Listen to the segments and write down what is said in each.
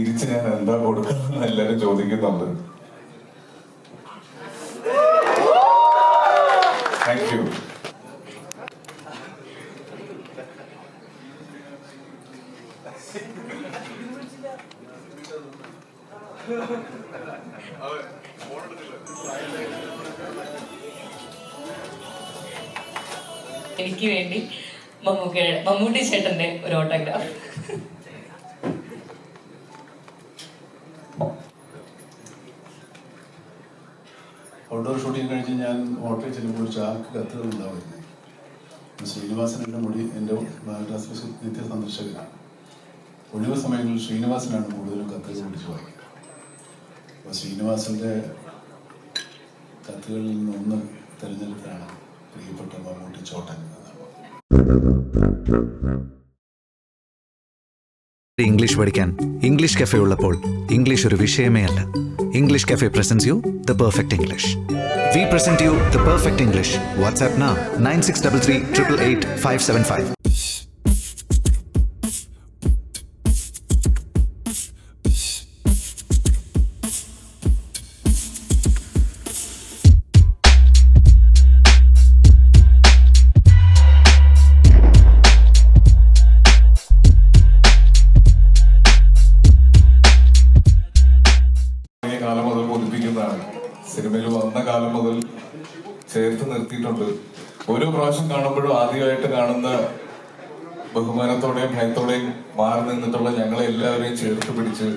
തിരിച്ച് ഞാൻ എന്താ കൊടുക്കുന്നത് എല്ലാരും ചോദിക്കുന്നുണ്ട്. താങ്ക് യു എനിക്ക് വേണ്ടി മമ്മൂക്കയുടെ മമ്മൂട്ടി ചേട്ടന്റെ ഒരു ഓട്ടോഗ്രാഫ് ഔട്ട്ഡോർ ഷൂട്ടിംഗ് കഴിഞ്ഞ് ഞാൻ ഹോട്ടലിൽ ചെല്ലുമ്പോൾ ചാക്ക് കത്തുകൾ ഉണ്ടാവുമായിരുന്നു. ശ്രീനിവാസൻ എന്റെ മുടി എന്റെ നിത്യ സന്ദർശകനാണ്. ഒഴിവ് സമയങ്ങളിൽ ശ്രീനിവാസനാണ് കൂടുതലും കത്തുകൾ പിടിച്ച് വായിക്കുക. അപ്പോൾ ശ്രീനിവാസന്റെ കത്തുകളിൽ നിന്നൊന്ന് തിരഞ്ഞെടുത്താണ് പ്രിയപ്പെട്ട മമ്മൂട്ടി ചോട്ടൻ എന്നാണ്. ഇംഗ്ലീഷ് പഠിക്കാൻ. ഇംഗ്ലീഷ് കഫേ ഉള്ളപ്പോൾ ഇംഗ്ലീഷ് ഒരു വിഷയമേ അല്ല. English cafe presents you the perfect English we present you the perfect English WhatsApp nine six double three triple eight five seven five മുതൽ ചേർത്ത് നിർത്തിയിട്ടുണ്ട്. ഓരോ പ്രാവശ്യം കാണുമ്പോഴും ആദ്യമായിട്ട് കാണുന്ന ബഹുമാനത്തോടെയും ഭയത്തോടെയും മാറി നിന്നിട്ടുള്ള ഞങ്ങളെ എല്ലാവരെയും ചേർത്ത് പിടിച്ച്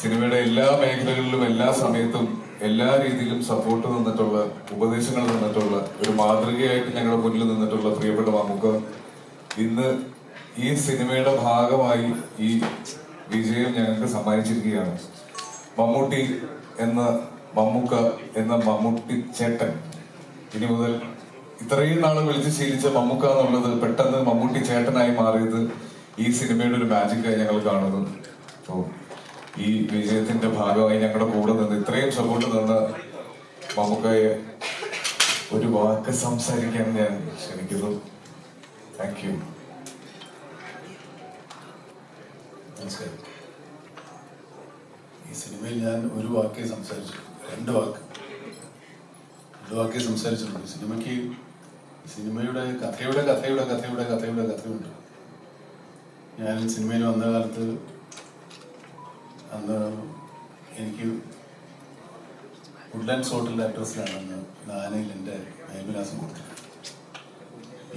സിനിമയുടെ എല്ലാ മേഖലകളിലും എല്ലാ സമയത്തും എല്ലാ രീതിയിലും സപ്പോർട്ട് നിന്നിട്ടുള്ള ഉപദേശങ്ങൾ നിന്നിട്ടുള്ള ഒരു മാതൃകയായിട്ട് ഞങ്ങളുടെ മുന്നിൽ നിന്നിട്ടുള്ള പ്രിയപ്പെട്ട മമ്മൂക്ക ഇന്ന് ഈ സിനിമയുടെ ഭാഗമായി ഈ വിജയം ഞങ്ങൾക്ക് സമ്മാനിച്ചിരിക്കുകയാണ്. മമ്മൂട്ടി എന്ന മമ്മൂക്ക എന്ന മമ്മൂട്ടി ചേട്ടൻ. ഇനി മുതൽ ഇത്രയും നാൾ വിളിച്ച് ശീലിച്ച മമ്മൂക്ക എന്നുള്ളത് പെട്ടെന്ന് മമ്മൂട്ടി ചേട്ടനായി മാറിയത് ഈ സിനിമയുടെ ഒരു മാജിക് ആയി ഞങ്ങൾ കാണുന്നു. അപ്പോ ഈ വിജയത്തിന്റെ ഭാഗമായി ഞങ്ങളുടെ കൂടെ നിന്ന് ഇത്രയും സപ്പോർട്ട് തന്ന മമ്മൂക്കയെ ഒരു വാക്ക് സംസാരിക്കാൻ ഞാൻ ക്ഷണിക്കുന്നു. താങ്ക് യു ഈ സിനിമയിൽ ഞാൻ ഒരു വാക്കേ സംസാരിച്ചു രണ്ട് വാക്ക്. രണ്ട് വാക്കേ സംസാരിച്ചിട്ടുണ്ട്. സിനിമയ്ക്ക് സിനിമയുടെ കഥയുടെ കഥയുടെ കഥയുടെ കഥയുടെ കഥയുണ്ട്. ഞാൻ സിനിമയിൽ വന്ന കാലത്ത് അന്ന് എനിക്ക് വുഡ്ലാൻഡ്സ് ഹോട്ടലിന്റെ അഡ്രസ്സിലാണ് അന്ന് നാനയിൽ എന്റെ മേൽവിലാസം കൊടുത്തത്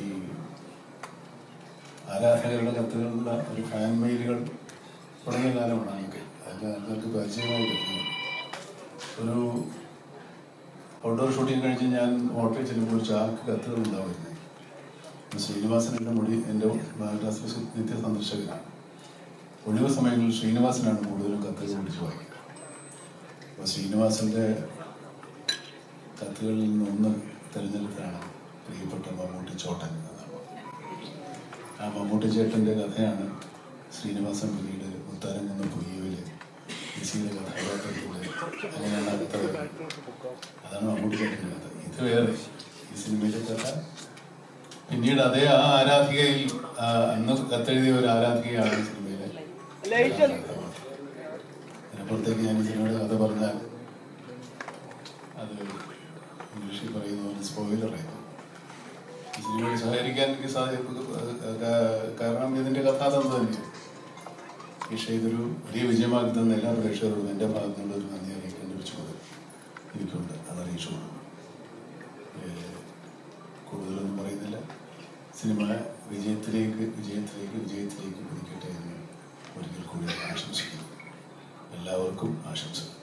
ഈ ആരാധകരുടെ കത്തുകളുള്ള ഒരു ഫാൻ മെയിലുകൾ തുടങ്ങിയ കാലമാണ് അതൊക്കെ ആൾക്കാർക്ക് പരിചയമായി ഒരു ഔട്ട്ഡോർ ഷൂട്ടിംഗ് കഴിഞ്ഞ് ഞാൻ ഹോട്ടലിൽ ചെല്ലുമ്പോൾ ഒരു ചാക്ക് കത്തുകൾ ഉണ്ടാവുമായിരുന്നു ശ്രീനിവാസൻ എന്റെ മുടി എന്റെ ക്ലാസ്സിലെ നിത്യ സന്ദർശകനാണ്. ഒഴിവ് സമയങ്ങളിൽ ശ്രീനിവാസനാണ് കൂടുതലും കത്തുകൾ പിടിച്ച് വായിക്കുക. അപ്പോൾ ശ്രീനിവാസന്റെ കത്തുകളിൽ നിന്നൊന്ന് തിരഞ്ഞെടുത്താണ് പ്രിയപ്പെട്ട മമ്മൂട്ടി ചോട്ടൻ എന്നാണ് ആ മമ്മൂട്ടി ചേട്ടന്റെ കഥയാണ് ശ്രീനിവാസൻ പിന്നീട് മുത്താരംകുന്ന എന്ന ലിസിയുടെ കഥാപാത്രത്തിലൂടെ അതാണ് ഇത് വേറെ ഈ സിനിമയിലെ കഥ പിന്നീട് അതേ ആ ആരാധികയിൽ അന്ന് കത്തെഴുതിയ ഒരു ആരാധികയാണ് സിനിമയിലെ. അതിനപ്പുറത്തേക്ക് ഞാൻ സിനിമയുടെ കഥ പറഞ്ഞാൽ അത് ഇംഗ്ലീഷിൽ പറയുന്ന പോലെ സഹകരിക്കാൻ എനിക്ക് കാരണം ഇതിന്റെ കഥാതന്ത്രം തന്നെയാണ് പക്ഷേ ഇതൊരു വലിയ വിജയമാക്കി തന്ന എല്ലാ പ്രേക്ഷകരോടും എന്റെ ഭാഗത്തുനിന്നുള്ള ഒരു നന്ദി അറിയിച്ചുകൊള്ളു കൂടുതലൊന്നും പറയുന്നില്ല. സിനിമ വിജയത്തിലേക്ക് വിജയത്തിലേക്ക് വിജയത്തിലേക്ക് കുതിക്കട്ടെ എന്ന് ഒരിക്കൽ കൂടി ആശംസിക്കുന്നു. എല്ലാവർക്കും ആശംസകൾ.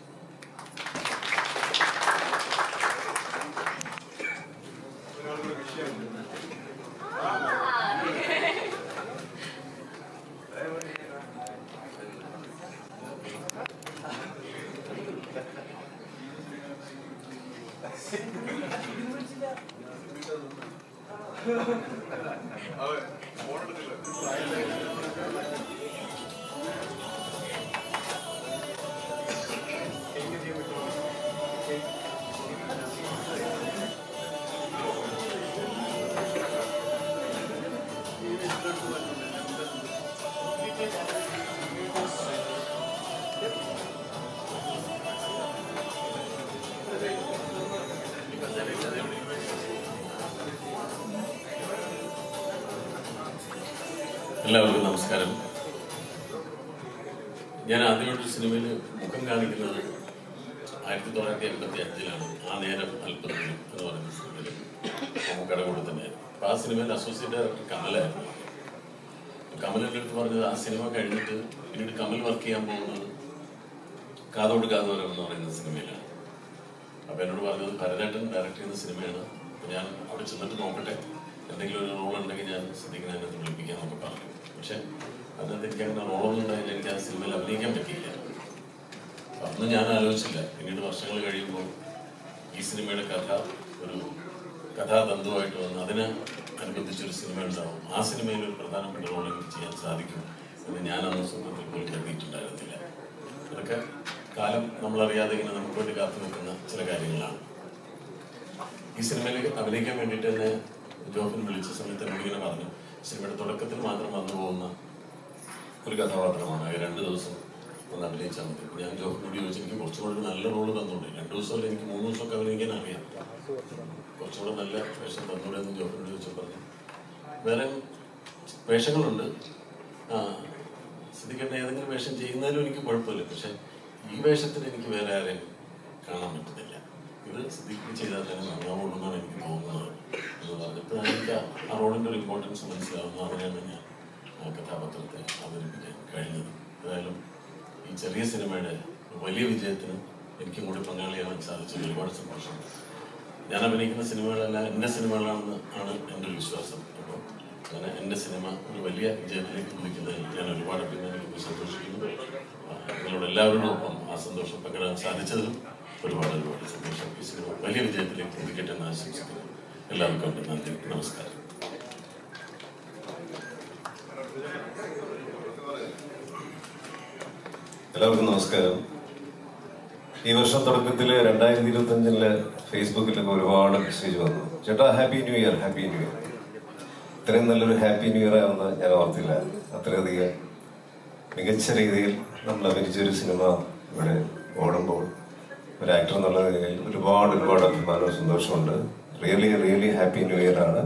ഞാൻ ആദ്യമായിട്ട് സിനിമയിൽ മുഖം കാണിക്കുന്നത് ആയിരത്തി തൊള്ളായിരത്തി എൺപത്തി അഞ്ചിലാണ് ആ നേരം അല്പത്തിലും എന്ന് പറയുന്ന സിനിമയിൽ മമ്മൂക്കയുടെ കൂടെ തന്നെയായിരുന്നു. അപ്പൊ ആ സിനിമയിൽ അസോസിയേറ്റ് ഡയറക്ടർ കമലായിരുന്നു കമലിന്റെ അടുത്ത് പറഞ്ഞത് ആ സിനിമ കഴിഞ്ഞിട്ട് പിന്നീട് കമൽ വർക്ക് ചെയ്യാൻ പോകുന്നത് കാതോട് കാതോരം എന്ന് പറയുന്ന സിനിമയിലാണ്. അപ്പൊ എന്നോട് പറഞ്ഞത് ഭരതേട്ടൻ ഡയറക്ട് ചെയ്യുന്ന സിനിമയാണ്. ഞാൻ അവിടെ ചെന്നിട്ട് നോക്കട്ടെ. എന്തെങ്കിലും ഒരു റോൾ ഉണ്ടെങ്കിൽ ഞാൻ ശ്രദ്ധിക്കുന്നതിനകത്ത് വിളിപ്പിക്കാൻ നമുക്ക് പറഞ്ഞു. പക്ഷെ അതിനകത്ത് എനിക്ക് അങ്ങനെ റോളൊന്നുണ്ടായില്ല എനിക്ക് ആ സിനിമയിൽ അഭിനയിക്കാൻ പറ്റിയില്ല. അന്ന് ഞാൻ ആലോചിച്ചില്ല. പിന്നീട് വർഷങ്ങൾ കഴിയുമ്പോൾ ഈ സിനിമയുടെ കഥ ഒരു കഥാതന്തുവായിട്ട് വന്ന് അതിന് അനുബന്ധിച്ചൊരു സിനിമ ഉണ്ടാവും. ആ സിനിമയിൽ ഒരു പ്രധാനപ്പെട്ട റോൾ എനിക്ക് ചെയ്യാൻ സാധിക്കും എന്ന് ഞാൻ അന്ന് സ്വന്തത്തിൽ പോയി കരുതിയിട്ടുണ്ടായിരുന്നില്ല. അതൊക്കെ കാലം നമ്മളറിയാതെ ഇങ്ങനെ നമുക്ക് വേണ്ടി കാത്തു നിൽക്കുന്ന ചില കാര്യങ്ങളാണ്. ഈ സിനിമയിൽ അഭിനയിക്കാൻ വേണ്ടിയിട്ട് തന്നെ ജോഫിൻ വിളിച്ച സമയത്ത് എന്നോട് ഇങ്ങനെ പറഞ്ഞു സിനിമയുടെ തുടക്കത്തിൽ മാത്രം വന്നു പോകുന്ന ഒരു കഥാപാത്രമാണ്. രണ്ട് ദിവസം ഒന്ന് അഭിനയിച്ചാൽ മതി. ഞാൻ ഞാൻ കൂടി ചോദിച്ചു എനിക്ക് കുറച്ചുകൂടെ കൂടെ നല്ല റോൾ തന്നോണ്ട്. രണ്ട് ദിവസമല്ല എനിക്ക് മൂന്ന് ദിവസമൊക്കെ അഭിനയിക്കാൻ അറിയാം. കുറച്ചുകൂടെ നല്ല വേഷം തന്നൂടെ എന്ന് കൂടി ചോദിച്ചു പറഞ്ഞു. വേറെ വേഷങ്ങളുണ്ട്. ശ്രദ്ധിക്കേണ്ട ഏതെങ്കിലും വേഷം ചെയ്യുന്നതിലും എനിക്ക് കുഴപ്പമില്ല. പക്ഷെ ഈ വേഷത്തിന് എനിക്ക് വേറെ ആരെയും കാണാൻ പറ്റുന്നില്ല. ഇത് സിദ്ധിക്ക് ചെയ്താൽ തന്നെ നന്നാവുള്ളൂ എന്നാണ് എനിക്ക് തോന്നുന്നത്. എന്ന് പറഞ്ഞപ്പോൾ എനിക്ക് ആ- റോളിന്റെ ഒരു ഇമ്പോർട്ടൻസ് മനസ്സിലാവുന്നു. അതിനാണ് ഞാൻ കഥാപാത്രത്തെ അവതരിപ്പിക്കാൻ കഴിഞ്ഞത്. ഏതായാലും ഈ ചെറിയ സിനിമയുടെ വലിയ വിജയത്തിന് എനിക്കും കൂടി പങ്കാളിയാവാൻ സാധിച്ചത് ഒരുപാട് സന്തോഷം. ഞാൻ അഭിനയിക്കുന്ന സിനിമകളെല്ലാം എന്റെ സിനിമകളാണെന്ന് ആണ് എന്റെ ഒരു വിശ്വാസം. അപ്പോൾ അങ്ങനെ എന്റെ സിനിമ ഒരു വലിയ വിജയത്തിലേക്ക് കുതിക്കുന്നതിൽ ഞാൻ ഒരുപാട് അഭിനന്ദിക്കുന്നു സന്തോഷിക്കുന്നു. നിങ്ങളോട് എല്ലാവരോടും ഒപ്പം ആ സന്തോഷം പങ്കിടാൻ സാധിച്ചതിലും ഒരുപാട് ഒരുപാട് സന്തോഷം. ഈ സിനിമ വലിയ വിജയത്തിലേക്ക് കുതിക്കട്ടെ എന്ന് ആശംസിക്കുന്നു. എല്ലാവർക്കും നന്ദി. നമസ്കാരം. എല്ലാവർക്കും നമസ്കാരം. ഈ വർഷം തുടക്കത്തിൽ രണ്ടായിരത്തി ഇരുപത്തി അഞ്ചിൽ ഫേസ്ബുക്കിലൊക്കെ ഒരുപാട് മെസ്സേജ് വന്നു. ചേട്ടാ happy new year happy new year. ഇത്രയും നല്ലൊരു ഹാപ്പി ന്യൂ ഇയർ ആവുന്ന ഞാൻ ഓർത്തില്ല. അത്രയധികം മികച്ച രീതിയിൽ നമ്മൾ അഭിനയിച്ചൊരു സിനിമ ഇവിടെ ഓടുമ്പോൾ ഒരു ആക്ടർ എന്നുള്ള നിലയിൽ ഒരുപാട് ഒരുപാട് അഭിമാനവും സന്തോഷമുണ്ട് really really happy new year ആണ്.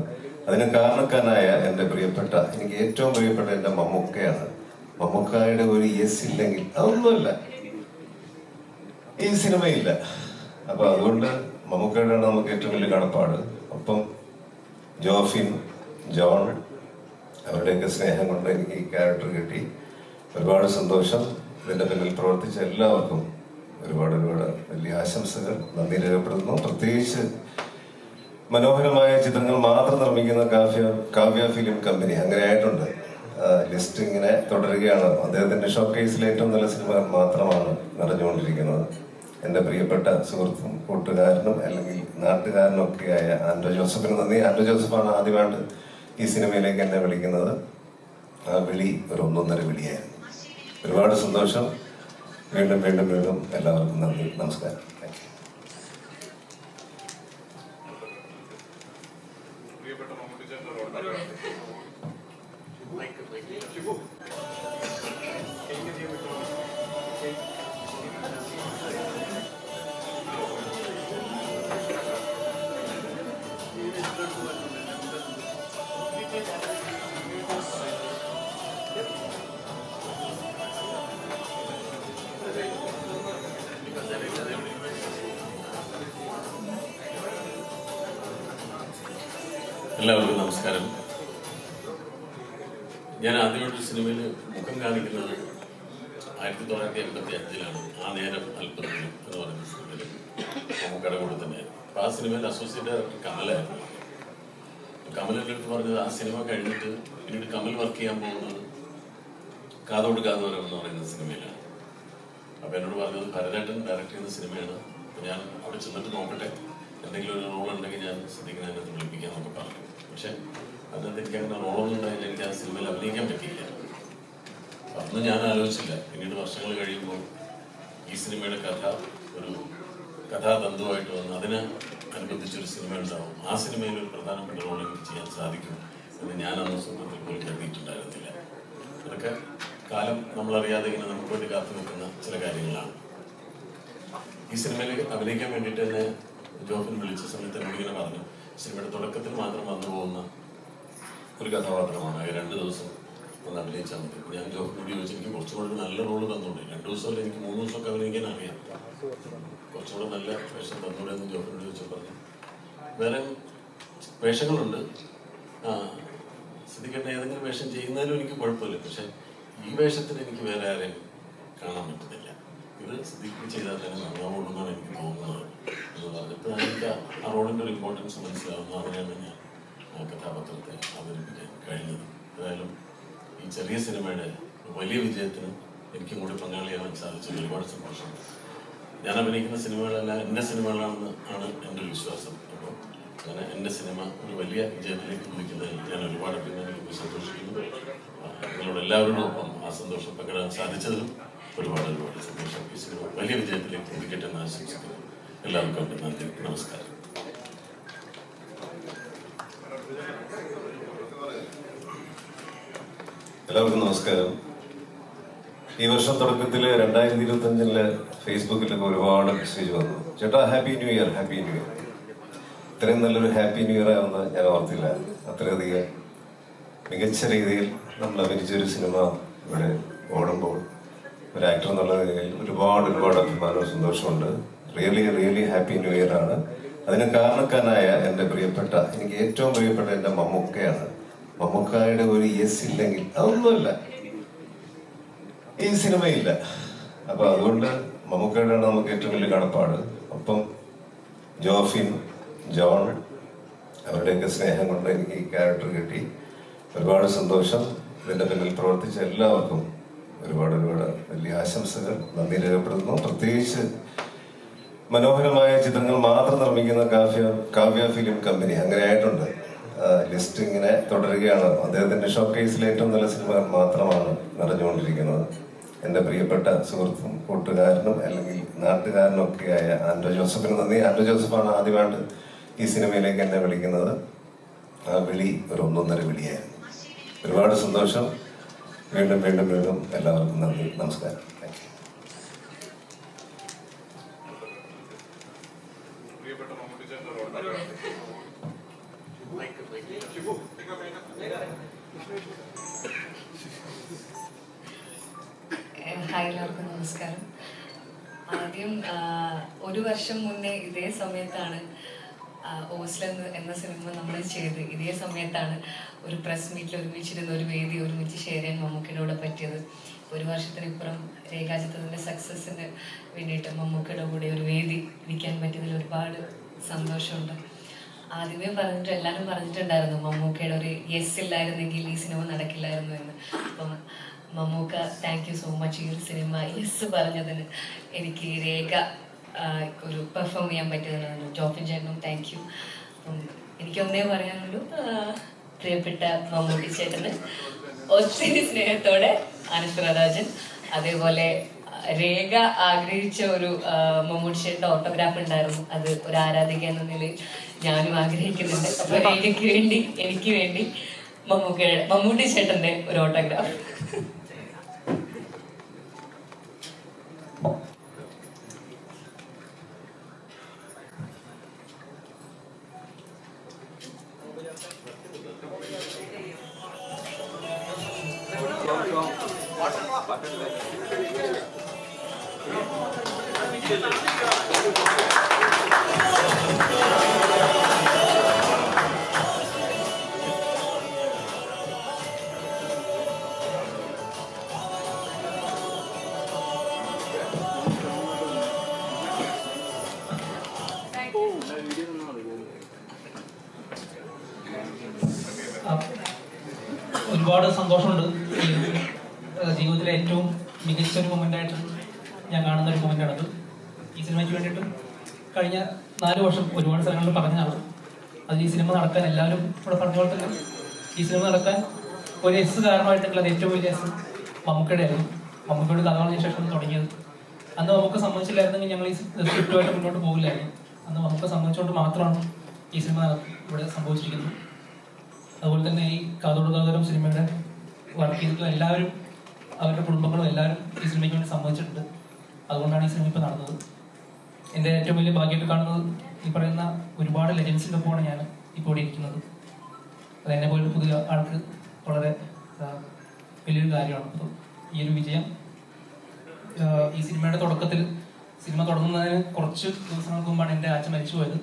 അതിന് കാരണക്കാരനായ എന്റെ പ്രിയപ്പെട്ട എനിക്ക് ഏറ്റവും പ്രിയപ്പെട്ട എന്റെ മമ്മൂക്കയാണ് മമ്മൂക്കായുടെ ഒരു യെസ് ഇല്ലെങ്കിൽ അതൊന്നുമല്ല. ഈ സിനിമയില്ല. അപ്പൊ അതുകൊണ്ട് മമ്മൂക്കയുടെ നമുക്ക് ഏറ്റവും വലിയ കടപ്പാട്. ഒപ്പം ജോഫിൻ ജോൺ അവരുടെയൊക്കെ സ്നേഹം കൊണ്ട് എനിക്ക് ഈ ക്യാരക്ടർ കിട്ടി. ഒരുപാട് സന്തോഷം. ഇതിന്റെ പിന്നിൽ പ്രവർത്തിച്ച എല്ലാവർക്കും ഒരുപാട് ഒരുപാട് വലിയ ആശംസകൾ. നന്ദി രേഖപ്പെടുത്തുന്നു. പ്രത്യേകിച്ച് മനോഹരമായ ചിത്രങ്ങൾ മാത്രം നിർമ്മിക്കുന്ന കാവ്യ കാവ്യ ഫിലിം കമ്പനി അങ്ങനെ ആയിട്ടുണ്ട്. ലിസ്റ്റ് ഇങ്ങനെ തുടരുകയാണ്. അദ്ദേഹത്തിന്റെ ഷോക്കേസിലെ ഏറ്റവും നല്ല സിനിമ മാത്രമാണ് നിറഞ്ഞുകൊണ്ടിരിക്കുന്നത് എന്റെ പ്രിയപ്പെട്ട സുഹൃത്തും കൂട്ടുകാരനും അല്ലെങ്കിൽ നാട്ടുകാരനും ഒക്കെയായ ആൻഡോ ജോസഫിന് നന്ദി. ആൻഡ്രോ ജോസഫാണ് ആദ്യമായിട്ട് ഈ സിനിമയിലേക്ക് എന്നെ വിളിക്കുന്നത്. ആ വിളി ഒരു ഒന്നൊന്നര വിളിയായിരുന്നു. ഒരുപാട് സന്തോഷം. വീണ്ടും വീണ്ടും വീണ്ടും എല്ലാവർക്കും നന്ദി. നമസ്കാരം. താങ്ക് എല്ലാവർക്കും നമസ്കാരം. ഞാൻ ആദ്യമായിട്ട് സിനിമയിൽ മുഖം കാണിക്കുന്നത് ആയിരത്തി തൊള്ളായിരത്തി എൺപത്തി അഞ്ചിലാണ് ആ നേരം അല്പത്തിനും എന്ന് പറയുന്ന സിനിമയിൽ മമ്മൂക്കയുടെ കൂടെ തന്നെയായിരുന്നു. അപ്പൊ ആ സിനിമയിൽ അസോസിയേറ്റ് ഡയറക്ടർ കമലായിരുന്നു കമലിന്റെ അടുത്ത് പറഞ്ഞത് ആ സിനിമ കഴിഞ്ഞിട്ട് പിന്നീട് കമൽ വർക്ക് ചെയ്യാൻ പോകുന്നത് കാതോട് കാതോരം എന്ന് പറയുന്ന സിനിമയിലാണ്. അപ്പൊ എന്നോട് പറഞ്ഞത് ഭരതേട്ടൻ ഡയറക്ട് ചെയ്യുന്ന സിനിമയാണ്. ഞാൻ അവിടെ ചെന്നിട്ട് നോക്കട്ടെ. എന്തെങ്കിലും ഒരു റോൾ ഉണ്ടെങ്കിൽ ഞാൻ ശ്രദ്ധിക്കുന്നതിനകത്ത് വിളിപ്പിക്കാൻ നമുക്ക് പറഞ്ഞു. പക്ഷെ അതിനകത്ത് എനിക്ക് അങ്ങനെ എനിക്ക് ആ സിനിമയിൽ അഭിനയിക്കാൻ പറ്റിയില്ല. അന്ന് ഞാൻ ആലോചിച്ചില്ല. പിന്നീട് വർഷങ്ങൾ കഴിയുമ്പോൾ ഈ സിനിമയുടെ കഥ ഒരു കഥാതന്തുവായിട്ട് വന്ന് അതിന് അനുബന്ധിച്ചൊരു സിനിമ ഉണ്ടാവും. ആ സിനിമയിൽ ഒരു പ്രധാനപ്പെട്ട റോൾ എനിക്ക് ചെയ്യാൻ സാധിക്കും എന്ന് ഞാൻ അന്ന് സ്വന്തത്തിൽ പോലും കരുതിയിട്ടുണ്ടായിരുന്നില്ല. അതൊക്കെ കാലം നമ്മളറിയാതെ ഇങ്ങനെ നമുക്ക് വേണ്ടി കാത്തു നിൽക്കുന്ന ചില കാര്യങ്ങളാണ്. ഈ സിനിമയിൽ അഭിനയിക്കാൻ വേണ്ടിയിട്ട് തന്നെ ജോഫിൻ വിളിച്ച സമയത്ത് എന്നോട് ഇങ്ങനെ പറഞ്ഞു സിനിമയുടെ തുടക്കത്തിൽ മാത്രം വന്നു പോകുന്ന ഒരു കഥാപാത്രമാണ്. രണ്ട് ദിവസം ഒന്ന് അഭിനയിച്ചാൽ മതി. ഞാൻ കൂടി ചോദിച്ചു എനിക്ക് കുറച്ചുകൂടെ നല്ല റോൾ തന്നോളൂ രണ്ട് ദിവസമല്ല എനിക്ക് മൂന്ന് ദിവസമൊക്കെ അഭിനയിക്കാൻ അറിയാം. കുറച്ചുകൂടെ നല്ല വേഷം തന്നൂടെ എന്ന് ജോഫിനോട് ചോദിച്ചു പറഞ്ഞു. വേറെ വേഷങ്ങളുണ്ട്. ആ സിദ്ധിക്കേണ്ട ഏതെങ്കിലും വേഷം ചെയ്യുന്നതിലും എനിക്ക് കുഴപ്പമില്ല. പക്ഷെ ഈ വേഷത്തിന് എനിക്ക് വേറെ ആരെയും കാണാൻ പറ്റുന്നില്ല. ഇത് സിദ്ധിക്ക് ചെയ്താൽ തന്നെ നന്നാവുള്ളൂ എന്നാണ് എനിക്ക് തോന്നുന്നത്. ആ- റോളിന്റെ ഒരു ഇമ്പോർട്ടൻസ് മനസ്സിലാവുന്നു അങ്ങനെയാണ് ഞാൻ ആ കഥാപാത്രത്തെ അവതരിപ്പിക്കാൻ കഴിഞ്ഞത്. ഏതായാലും ഈ ചെറിയ സിനിമയുടെ വലിയ വിജയത്തിന് എനിക്കും കൂടി പങ്കാളിയാവാൻ സാധിച്ചത് ഒരുപാട് സന്തോഷം. ഞാൻ അഭിനയിക്കുന്ന സിനിമകളെല്ലാം എന്റെ സിനിമകളാണെന്ന് ആണ് എന്റെ ഒരു വിശ്വാസം. അപ്പോൾ അങ്ങനെ എന്റെ സിനിമ ഒരു വലിയ വിജയത്തിലേക്ക് കുതിക്കുന്നതിൽ ഞാൻ ഒരുപാട് അഭിമാനിക്കുന്നു സന്തോഷിക്കുന്നു. നിങ്ങളോട് എല്ലാവരോടും ഒപ്പം ആ സന്തോഷം പങ്കിടാൻ സാധിച്ചതിലും ഒരുപാട് ഒരുപാട് സന്തോഷം. ഈ സിനിമ വലിയ വിജയത്തിലേക്ക് കുതിക്കട്ടെ എന്ന് ആശംസിക്കുന്നു. എല്ലാവർക്കും നന്ദി നമസ്കാരം. എല്ലാവർക്കും നമസ്കാരം. ഈ വർഷം തുടക്കത്തിൽ രണ്ടായിരത്തി ഇരുപത്തി അഞ്ചിൽ ഫേസ്ബുക്കിലൊക്കെ ഒരുപാട് മെസ്സേജ് വന്നു. ചേട്ടാ happy new year happy new year ഇത്രയും നല്ലൊരു ഹാപ്പി ന്യൂ ഇയർ ആവുന്ന ഞാൻ ഓർത്തില്ല. അത്രയധികം മികച്ച രീതിയിൽ നമ്മൾ അഭിനയിച്ചൊരു സിനിമ ഇവിടെ ഓടുമ്പോൾ ഒരു ആക്ടർ എന്നുള്ള നിലയിൽ ഒരുപാട് ഒരുപാട് അഭിമാനവും സന്തോഷമുണ്ട് really really happy new year ആണ്. അതിന് കാരണക്കാരനായ എന്റെ പ്രിയപ്പെട്ട എനിക്ക് ഏറ്റവും പ്രിയപ്പെട്ട എന്റെ മമ്മൂക്കയാണ് മമ്മൂക്കായുടെ ഒരു യെസ് ഇല്ലെങ്കിൽ അതൊന്നുമല്ല. ഈ സിനിമയില്ല. അപ്പൊ അതുകൊണ്ട് മമ്മൂക്കയുടെ നമുക്ക് ഏറ്റവും വലിയ കടപ്പാട്. ഒപ്പം ജോഫിൻ ജോൺ അവരുടെയൊക്കെ സ്നേഹം കൊണ്ട് എനിക്ക് ഈ ക്യാരക്ടർ കിട്ടി. ഒരുപാട് സന്തോഷം. ഇതിന്റെ പിന്നിൽ പ്രവർത്തിച്ച എല്ലാവർക്കും ഒരുപാട് ഒരുപാട് വലിയ ആശംസകൾ. നന്ദി രേഖപ്പെടുത്തുന്നു. പ്രത്യേകിച്ച് മനോഹരമായ ചിത്രങ്ങൾ മാത്രം നിർമ്മിക്കുന്ന കാവ്യ കാവ്യ ഫിലിം കമ്പനി അങ്ങനെ ആയിട്ടുണ്ട്. ലിസ്റ്റ് ഇങ്ങനെ തുടരുകയാണ്. അദ്ദേഹത്തിന്റെ ഷോക്കേസിലെ ഏറ്റവും നല്ല സിനിമകൾ മാത്രമാണ് നിറഞ്ഞുകൊണ്ടിരിക്കുന്നത്. എന്റെ പ്രിയപ്പെട്ട സുഹൃത്തും കൂട്ടുകാരനും അല്ലെങ്കിൽ നാട്ടുകാരനും ഒക്കെയായ ആൻഡോ ജോസഫിന് നന്ദി. ആൻഡ്രോ ജോസഫാണ് ആദ്യമായിട്ട് ഈ സിനിമയിലേക്ക് എന്നെ വിളിക്കുന്നത്. ആ വിളി ഒരു ഒന്നൊന്നര വിളിയായിരുന്നു. ഒരുപാട് സന്തോഷം. വീണ്ടും വീണ്ടും വീണ്ടും എല്ലാവർക്കും നന്ദി. നമസ്കാരം. താങ്ക് ഹായ് എല്ലാവർക്കും നമസ്കാരം. ആദ്യം ഒരു വർഷം മുന്നേ ഇതേ സമയത്താണ് ഓസ്ല എന്ന സിനിമ നമ്മൾ ചെയ്ത്. ഇതേ സമയത്താണ് ഒരു പ്രസ് മീറ്റിൽ ഒരുമിച്ചിരുന്ന ഒരു വേദി ഒരുമിച്ച് ഷെയർ ചെയ്യാൻ മമ്മൂക്കയുടെ പറ്റിയത്. ഒരു വർഷത്തിനിപ്പുറം രേഖാചിത്രത്തിന്റെ സക്സസ്സിന് വേണ്ടിയിട്ട് മമ്മൂക്കയുടെ കൂടെ ഒരു വേദി ഇരിക്കാൻ പറ്റിയതിൽ ഒരുപാട് സന്തോഷമുണ്ട്. ആദ്യമേ പറഞ്ഞിട്ട് എല്ലാവരും പറഞ്ഞിട്ടുണ്ടായിരുന്നു മമ്മൂക്കയുടെ ഒരു യെസ് ഇല്ലായിരുന്നെങ്കിൽ ഈ സിനിമ നടക്കില്ലായിരുന്നു എന്ന്. അപ്പം Mammookka thank you so much ഈ ഒരു സിനിമ യെസ് പറഞ്ഞതിന് എനിക്ക് രേഖ ഒരു പെർഫോം ചെയ്യാൻ പറ്റിയതാണ്. ജോഫിൻ ചേട്ടനും താങ്ക് യു അപ്പം എനിക്കൊന്നേ പറയാനുള്ളൂ പ്രിയപ്പെട്ട മമ്മൂട്ടി ചേട്ടന് ഒത്തിരി സ്നേഹത്തോടെ അനുഷ്രാരാജൻ അതേപോലെ രേഖ ആഗ്രഹിച്ച ഒരു മമ്മൂട്ടി ചേട്ടന്റെ ഓട്ടോഗ്രാഫ് ഉണ്ടായിരുന്നു. അത് ഒരു ആരാധിക എന്ന നിലയിൽ ഞാനും ആഗ്രഹിക്കുന്നുണ്ട്. അപ്പൊ എനിക്ക് വേണ്ടി എനിക്ക് വേണ്ടി മമ്മൂക്കയുടെ മമ്മൂട്ടി ചേട്ടന്റെ ഒരു ഓട്ടോഗ്രാഫ് ഒരുപാട് സന്തോഷമുണ്ട്. ജീവിതത്തിലെ ഏറ്റവും മികച്ച ഒരു മൊമെന്റ് ആയിട്ട് ഞാൻ കാണുന്ന ഒരു മൊമെന്റ് ആണത്. ഈ സിനിമയ്ക്ക് വേണ്ടിയിട്ട് കഴിഞ്ഞ നാല് വർഷം ഒരുപാട് സ്ഥലങ്ങളിൽ പറഞ്ഞതാണ് അത് ഈ സിനിമ നടക്കാൻ എല്ലാവരും ഇവിടെ പറഞ്ഞ പോലെ തന്നെ ഈ സിനിമ നടക്കാൻ ഒരു എസ് കാരണമായിട്ടുള്ളത് ഏറ്റവും വലിയ എസ് മമ്മൂക്കയുടെ ആയിരുന്നു മമ്മൂക്കയുടെ കഥ പറഞ്ഞ ശേഷം തുടങ്ങിയത്. അന്ന് നമുക്ക് സംബന്ധിച്ചില്ലായിരുന്നെങ്കിൽ ഞങ്ങൾ ഈ സ്ക്രിപ്റ്റുമായിട്ട് മുന്നോട്ട് പോകില്ലായിരുന്നു. അന്ന് നമുക്ക് സംബന്ധിച്ചുകൊണ്ട് മാത്രമാണ് ഈ സിനിമ ഇവിടെ സംഭവിച്ചിരിക്കുന്നത്. അതുപോലെ തന്നെ ഈ കാതോട് കാതോരം സിനിമയുടെ വർക്ക് ചെയ്തിട്ടുള്ള എല്ലാവരും അവരുടെ കുടുംബങ്ങളും എല്ലാവരും ഈ സിനിമയ്ക്ക് വേണ്ടി സമ്മതിച്ചിട്ടുണ്ട്. അതുകൊണ്ടാണ് ഈ സിനിമ ഇപ്പോൾ നടന്നത്. എന്റെ ഏറ്റവും വലിയ ഭാഗ്യമായിട്ട് കാണുന്നത് ഈ പറയുന്ന ഒരുപാട് ലെജൻസിന്റെ ഒപ്പമാണ് ഞാൻ ഇപ്പോൾ ഇവിടെ ഇരിക്കുന്നത്. അത് എന്നെ പോലെ പുതിയ ആൾക്ക് വളരെ വലിയൊരു കാര്യമാണ്. അപ്പോൾ ഈ ഒരു വിജയം ഈ സിനിമയുടെ തുടക്കത്തിൽ സിനിമ തുടങ്ങുന്നതിന് കുറച്ച് ദിവസങ്ങൾക്ക് മുമ്പാണ് എന്റെ ആച്ച മരിച്ചു പോയത്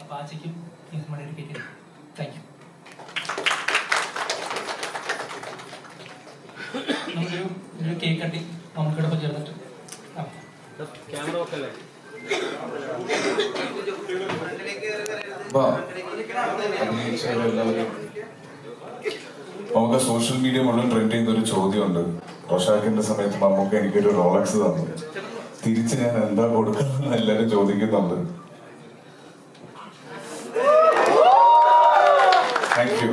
അപ്പോൾ ആച്ചയ്ക്കും ഈ സിനിമ ഡെഡിക്കേറ്റ് ചെയ്യുന്നത് താങ്ക് യു നമുക്കൊരു ഒരു കേക്ക് കട്ടി. നമുക്കിടൊപ്പം ചേർന്നിട്ട്. നമുക്ക് സോഷ്യൽ മീഡിയ മുഴുവൻ ട്രെൻഡ് ചെയ്യുന്ന ഒരു ചോദ്യമുണ്ട്. റൊഷാക്കിന്റെ സമയത്ത് നമുക്ക് എനിക്കൊരു റോളക്സ് തന്നു. തിരിച്ച് ഞാൻ എന്താ കൊടുക്കുന്നത് എല്ലാരും ചോദിക്കുന്നുണ്ട്. Thank you